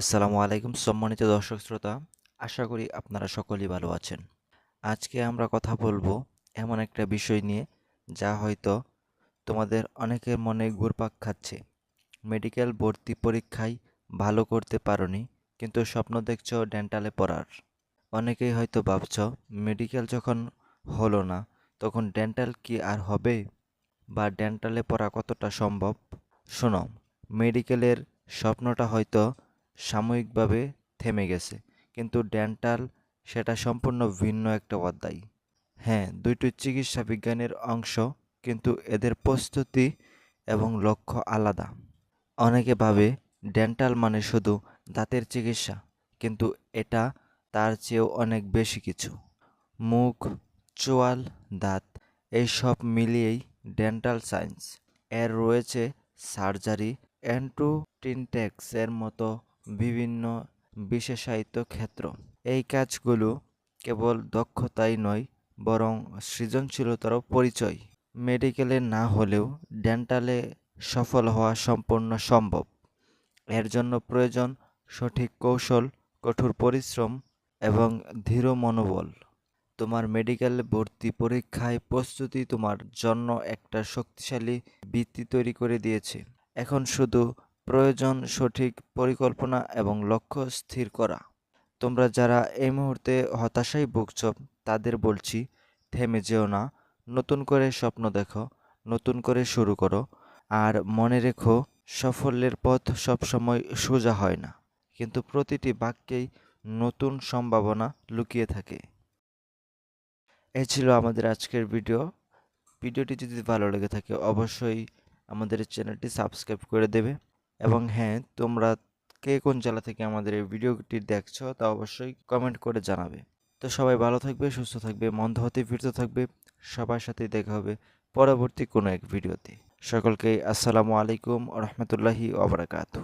আসসালামু আলাইকুম সম্মানিত দর্শক শ্রোতা, আশা করি আপনারা সকলেই ভালো আছেন। আজকে আমরা কথা বলব এমন একটা বিষয় নিয়ে, যা হয়তো তোমাদের অনেকের মনে ঘুরপাক খাচ্ছে। মেডিকেল ভর্তি পরীক্ষায় ভালো করতে পারোনি, কিন্তু স্বপ্ন দেখছ ডেন্টালে পড়ার। অনেকেই হয়তো ভাবছ, মেডিকেল যখন হলো না, তখন ডেন্টাল কি আর হবে? বা ডেন্টালে পড়া কতটা সম্ভব? শোনো, মেডিকেলের স্বপ্নটা হয়তো সাময়িকভাবে থেমে গেছে। কিন্তু ডেন্টাল সেটা সম্পূর্ণ ভিন্ন একটা অধ্যায়। হ্যাঁ দুইটি চিকিৎসা বিজ্ঞানের অংশ, কিন্তু এদের প্রস্তুতি এবং লক্ষ্য আলাদা। অনেকে ভাবে ডেন্টাল মানে শুধু দাঁতের চিকিৎসা, কিন্তু এটা তার চেয়েও অনেক বেশি কিছু। মুখ, চোয়াল, দাঁত, এই সব মিলিয়েই ডেন্টাল সায়েন্স। এর রয়েছে সার্জারি অ্যান্টোটিনটেক্সের মতো বিভিন্ন বিশেষায়িত ক্ষেত্র। এই কাজগুলো কেবল দক্ষতাই নয়, বরং সৃজনশীলতারও পরিচয়। মেডিকেলে না হলেও ডেন্টালে সফল হওয়া সম্পূর্ণ সম্ভব। এর জন্য প্রয়োজন সঠিক কৌশল, কঠোর পরিশ্রম এবং দৃঢ় মনোবল। তোমার মেডিকেল ভর্তি পরীক্ষায় প্রস্তুতি তোমার জন্য একটা শক্তিশালী ভিত্তি তৈরি করে দিয়েছে। এখন শুধু প্রয়োজন, সঠিক পরিকল্পনা এবং লক্ষ্য স্থির করা। তোমরা যারা এই মুহূর্তে হতাশায় ভুগছ, তাদের বলছি, থেমে যেও না। নতুন করে স্বপ্ন দেখো, নতুন করে শুরু করো। আর মনে রেখো, সাফল্যের পথ সবসময় সোজা হয় না। কিন্তু প্রতিটি বাক্যেই নতুন সম্ভাবনা লুকিয়ে থাকে। এই ছিল আমাদের আজকের ভিডিও। ভিডিওটি যদি ভালো লেগে থাকে, অবশ্যই আমাদের চ্যানেলটি সাবস্ক্রাইব করে দেবে। এবং হ্যাঁ তোমরা কে কোন জেলা থেকে আমাদের এই ভিডিওটি দেখছ তা অবশ্যই কমেন্ট করে জানাবে। তো সবাই ভালো থাকবে, সুস্থ থাকবে, মন্দ হতে ফিরতে থাকবে। সবার সাথে দেখা হবে পরবর্তী কোনো এক ভিডিওতে। সকলকে আসসালামু আলাইকুম রহমতুল্লাহি ওবরাকাতু